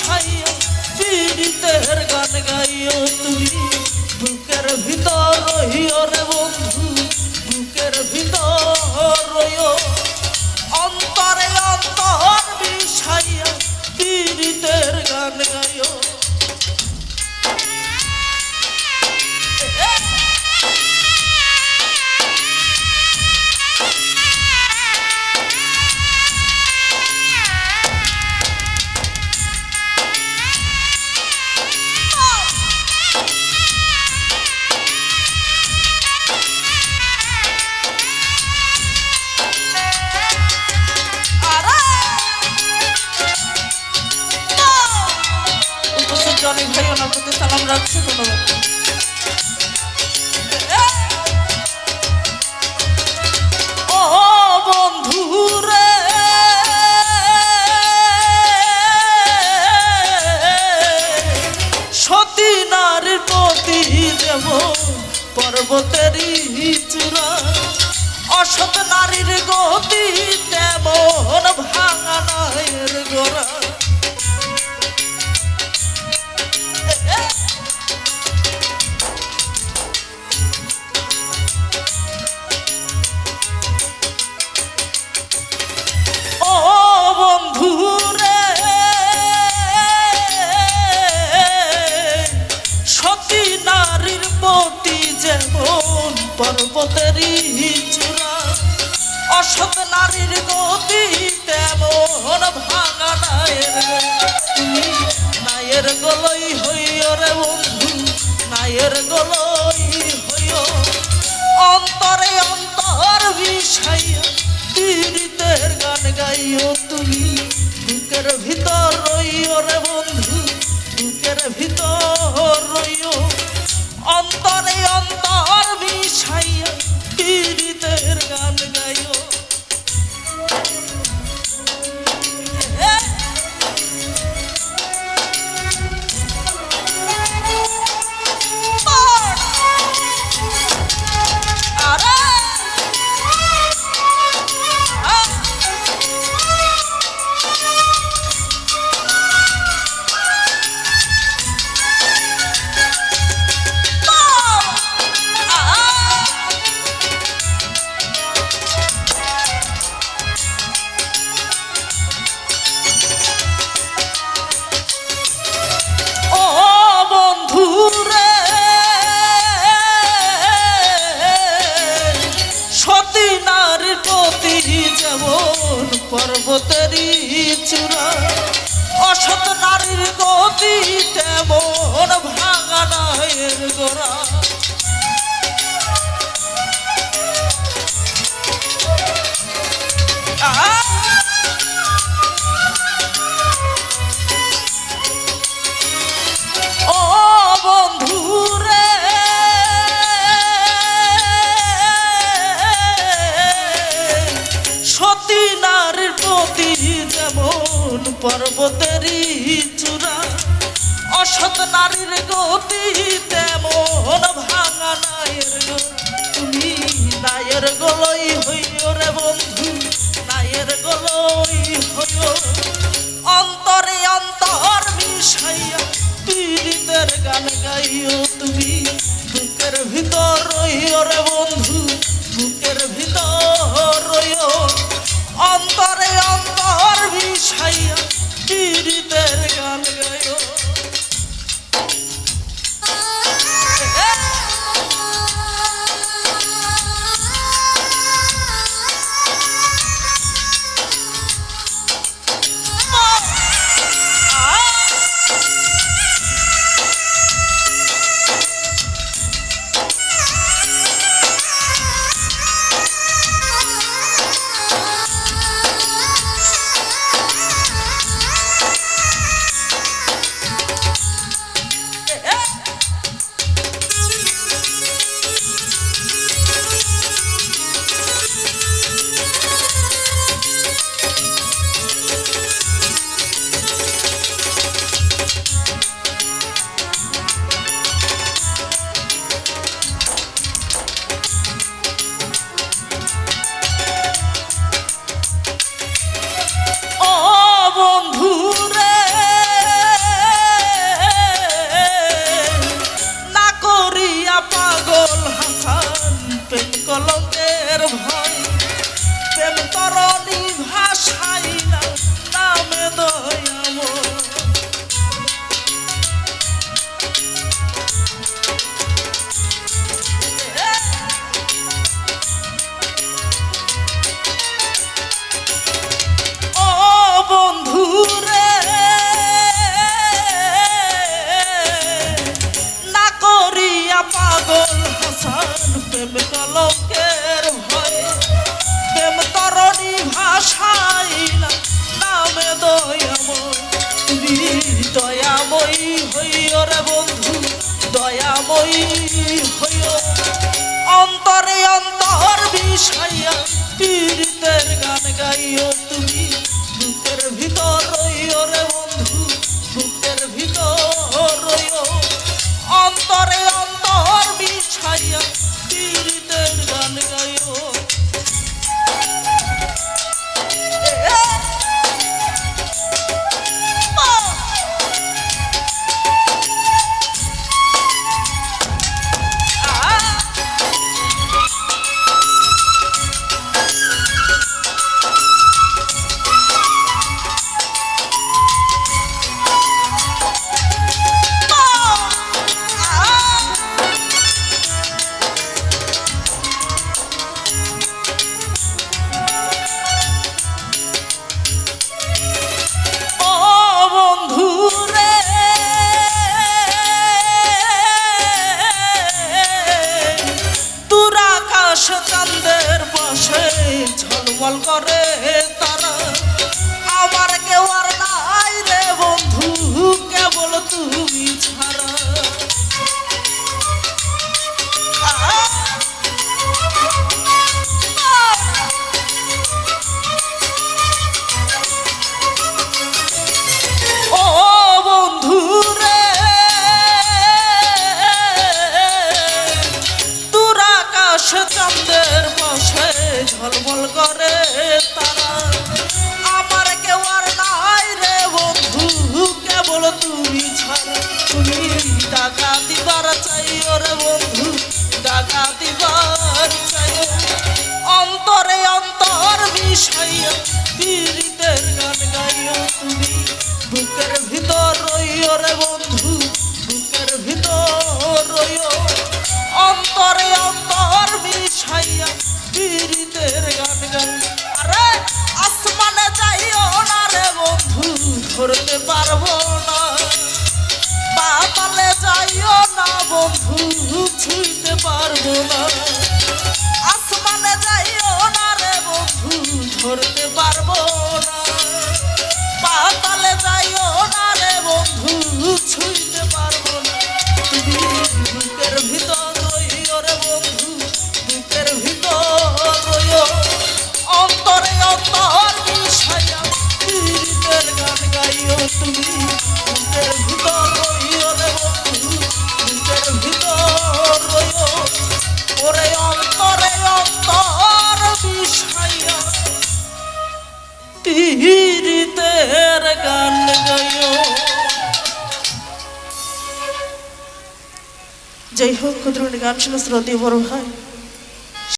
বিষাইয়া পীড়িতের গান গাইও তুমি। বুকের ভিতর রহিও রে বন্ধু জনি ভাই ওনার প্রতি সালাম রাখছি ধন্যবাদ। পর্বতেরই চূড়া অসৎ নারীর গতি অন্তরে বিষাইয়া পীড়িতের গান গাইও তুমি। বুকের ভিতর রইও রে বন্ধু বুকের ভিতর রইও। অন্তরে অন্তর বিষাইয়া পীড়িতের গান গাইও। প্রতি যেমন পর্বতেরই চূড়া অসৎ নারীর গতি তেমন ভাঙা নায়ের গোড়া। পর্বতেরই চূড়া। অসৎ নারীর গতি তেমন ভাঙা নায়ের গো। তুমি নায়ের গলই হইও রে বন্ধু, নায়ের গলই হইও। দয়াময়ী হইও রে বন্ধু, দয়াময়ী হইও। অন্তরে অন্তর বিষাইয়া পীড়িতের গান গাইও তুমি বুকের ভিতর রইও রে পাশে ঝলমল করে তারা আমার কেউ আর রে বন্ধু, কেবল তুমি ছাড়া। তুমি টাকা দিবার চাইও রে বন্ধু টাকা দিবার অন্তরে অন্তর বিষয় পীড়িতের গান গাইও ভিতর রইও রে বন্ধু, বুকের ভিতর অন্তরে অন্তর ধরতে পারব না। পাতালে যাইও না বন্ধু, ছুঁইতে পারব না। আসমানে যাইও না রে বন্ধু, ধরতে পারব না। পাতালে যাইও না রে বন্ধু, ছুঁইতে পারব পীড়িতের গান গাইও যাই হোক ক্ষুদ্র গান শুনে শ্রদ্ধি বড় ভাই